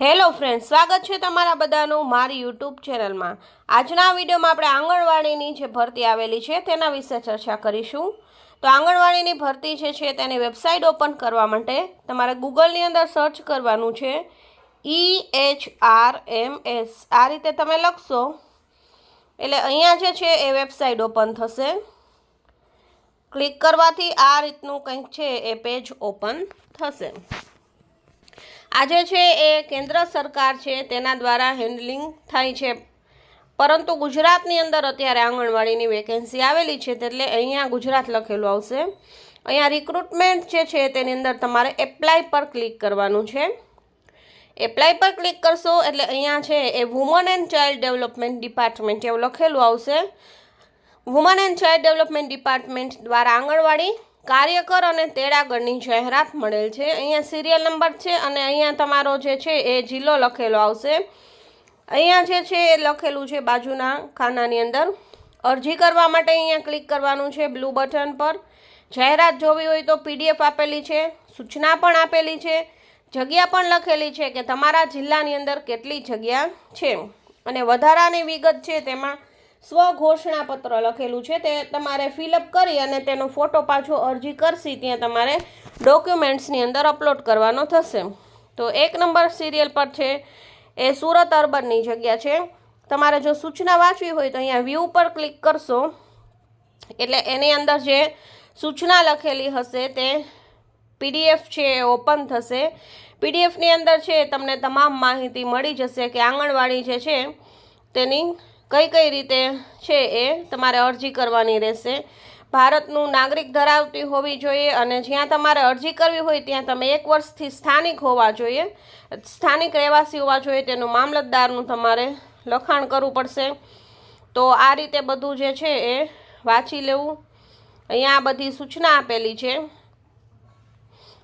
Hello friend સ્વાગત છે તમારા બધાનું મારી યુટ્યુબ ચેનલમાં. આજના વિડીયોમાં આપણે આંગણવાડીની જે ભરતી આવેલી છે તેના વિશે ચર્ચા કરીશું. તો આંગણવાડીની ભરતી જે છે તેની વેબસાઇટ ઓપન કરવા માટે તમારે ગૂગલની અંદર સર્ચ કરવાનું છે E H R M S આ રીતે તમે લખશો. એટલે અહીંયા જે છે એ વેબસાઇટ ઓપન થશે. ક્લિક કરવાથી આ રીતનું કંઈક છે એ પેજ ઓપન થશે. આજે છે એ કેન્દ્ર સરકાર છે, તેના દ્વારા હેન્ડલિંગ થાય છે. પરંતુ ગુજરાતની અંદર અત્યારે આંગણવાડીની વેકેન્સી આવેલી છે, એટલે અહીંયા ગુજરાત લખેલું આવશે. અહીંયા રિક્રુટમેન્ટ જે છે, તેની અંદર તમારે એપ્લાય પર ક્લિક કરવાનું છે. એપ્લાય પર ક્લિક કરશો, એટલે અહીંયા છે એ woman and child development department એવું લખેલું આવશે. Woman and child development department દ્વારા આંગણવાડી કાર્યકર અને તેડાગરની જાહેરાત મળેલ છે. અહીંયા સિરિયલ નંબર છે અને અહીંયા તમારો જે છે એ જિલ્લો લખેલો આવશે. અહીંયા જે છે એ લખેલું છે બાજુના ખાનાની અંદર. અરજી કરવા માટે અહીંયા ક્લિક કરવાનું છે બ્લુ બટન પર. જાહેરાત જોવી હોય તો પીડીએફ આપેલી છે, સૂચના પણ આપેલી છે, જગ્યા પણ લખેલી છે કે તમારા જિલ્લાની અંદર કેટલી જગ્યા છે. અને વધારાની વિગત છે તેમાં સ્વઘોષણાપત્ર લખેલું છે તે તમારે ફિલઅપ કરી અને તેનો ફોટો પાછો અરજી કરશી, ત્યાં તમારે ડોક્યુમેન્ટ્સની અંદર અપલોડ કરવાનો થશે. તો એક નંબર સિરિયલ પર છે, એ સુરત અર્બનની જગ્યા છે. તમારે જો સૂચના વાંચવી હોય તો અહીંયા વ્યૂ પર ક્લિક કરશો. એટલે એની અંદર જે સૂચના લખેલી હશે તે પીડીએફ છે એ ઓપન થશે. પીડીએફની અંદર છે તમને તમામ માહિતી મળી જશે કે આંગણવાડી જે છે તેની કઈ કઈ રીતે છે એ તમારે અરજી કરવાની રહેશે. ભારતનું નાગરિક ધરાવતી હોવી જોઈએ અને જ્યાં તમારે અરજી કરવી હોય ત્યાં તમે એક વર્ષથી સ્થાનિક હોવા જોઈએ. સ્થાનિક રહેવાસી હોવા જોઈએ, તેનું મામલતદારનું તમારે લખાણ કરવું પડશે. તો આ રીતે બધું જે છે એ વાંચી લેવું. અહીંયા આ બધી સૂચના આપેલી છે.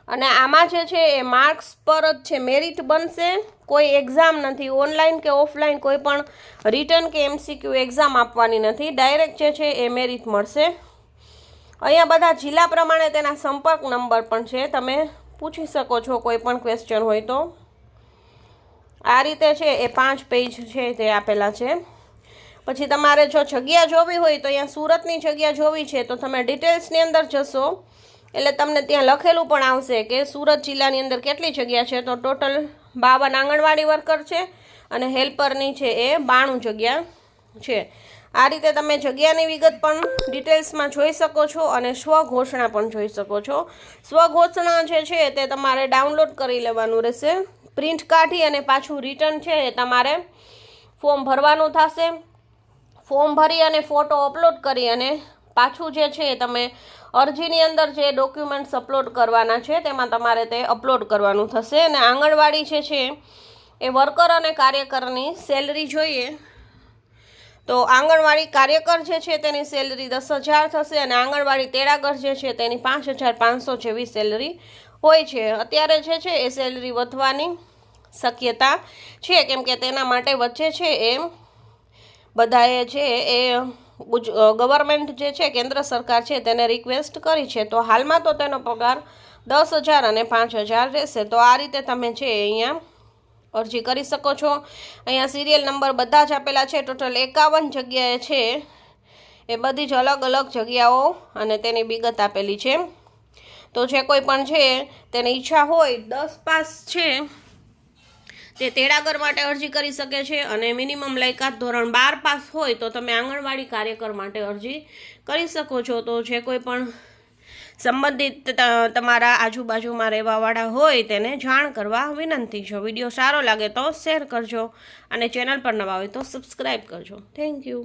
અને આમાં જે છે એ માર્ક્સ પર જ છે, મેરિટ બનશે. કોઈ એક્ઝામ નથી ઓનલાઈન કે ઓફલાઈન કોઈ પણ રિટર્ન કે એમસીક્યુ એક્ઝામ આપવાની નથી. ડાયરેક્ટ જે છે એ મેરિટ મળશે. અહીંયા બધા જિલ્લા પ્રમાણે તેના સંપર્ક નંબર પણ છે. તમે પૂછી શકો છો કોઈ પણ ક્વેશ્ચન હોય તો. આ રીતે છે એ પાંચ પેજ છે તે આપેલા છે. પછી તમારે જો જગ્યા જોવી હોય તો અહીંયા સુરતની જગ્યા જોવી છે તો તમે ડિટેલ્સની અંદર જશો. એટલે તમને ત્યાં લખેલું પણ આવશે કે સુરત જિલ્લાની અંદર કેટલી જગ્યા છે. તો ટોટલ બાવન આંગણવાડી વર્કર છે અને હેલ્પરની છે એ બાણું જગ્યા છે. આ રીતે તમે જગ્યાની વિગત પણ ડિટેલ્સમાં જોઈ શકો છો અને સ્વઘોષણા પણ જોઈ શકો છો. સ્વઘોષણા જે છે તે તમારે ડાઉનલોડ કરી લેવાનું રહેશે. પ્રિન્ટ કાઢી અને પાછું રિટર્ન છે એ તમારે ફોર્મ ભરવાનું થશે. ફોર્મ ભરી અને ફોટો અપલોડ કરી અને પાછું જે છે એ તમે અરજીની અંદર જે ડોક્યુમેન્ટ્સ અપલોડ કરવાના છે, તેમાં તમારે તે અપલોડ કરવાનું થશે. અને આંગણવાડી જે છે, એ વર્કર અને કાર્યકરની સેલરી જોઈએ. તો આંગણવાડી કાર્યકર જે છે, તેની સેલરી દસ હજાર થશે અને આંગણવાડી તેડાગર જે છે, તેની પાંચ હજાર પાંચસો જેવી સેલરી હોય છે. અત્યારે જે છે, એ સેલરી વધવાની શક્યતા છે, કેમ કે તેના માટે વચ્ચે છે, એ બધાએ છે એ ગુજ ગવર્મેન્ટ જે છે, કેન્દ્ર સરકાર છે, તેને રિક્વેસ્ટ કરી છે. તો હાલમાં તો તેનો પગાર દસ હજાર અને પાંચ હજાર રહેશે. તો આ રીતે તમે છે, અહીંયા અરજી કરી શકો છો. અહીંયા સિરિયલ નંબર બધા જ આપેલા છે. ટોટલ એકાવન જગ્યાએ છે. એ બધી જ અલગ અલગ જગ્યાઓ અને તેની વિગત આપેલી છે. તો જે કોઈ પણ છે, તેની ઈચ્છા હોય, દસ પાસ છે તે તેડાગર માટે અરજી કરી શકે છે અને મિનિમમ લાયકાત ધોરણ બાર પાસ હોય તો તમે આંગણવાડી કાર્યકર માટે અરજી કરી શકો છો. તો જે કોઈ પણ સંબંધિત તમારા આજુબાજુમાં રહેવાવાળા હોય તેને જાણ કરવા વિનંતી છે. વીડિયો સારો લાગે તો શેર કરજો અને ચેનલ પર નવા હોય તો સબસ્ક્રાઈબ કરજો. Thank you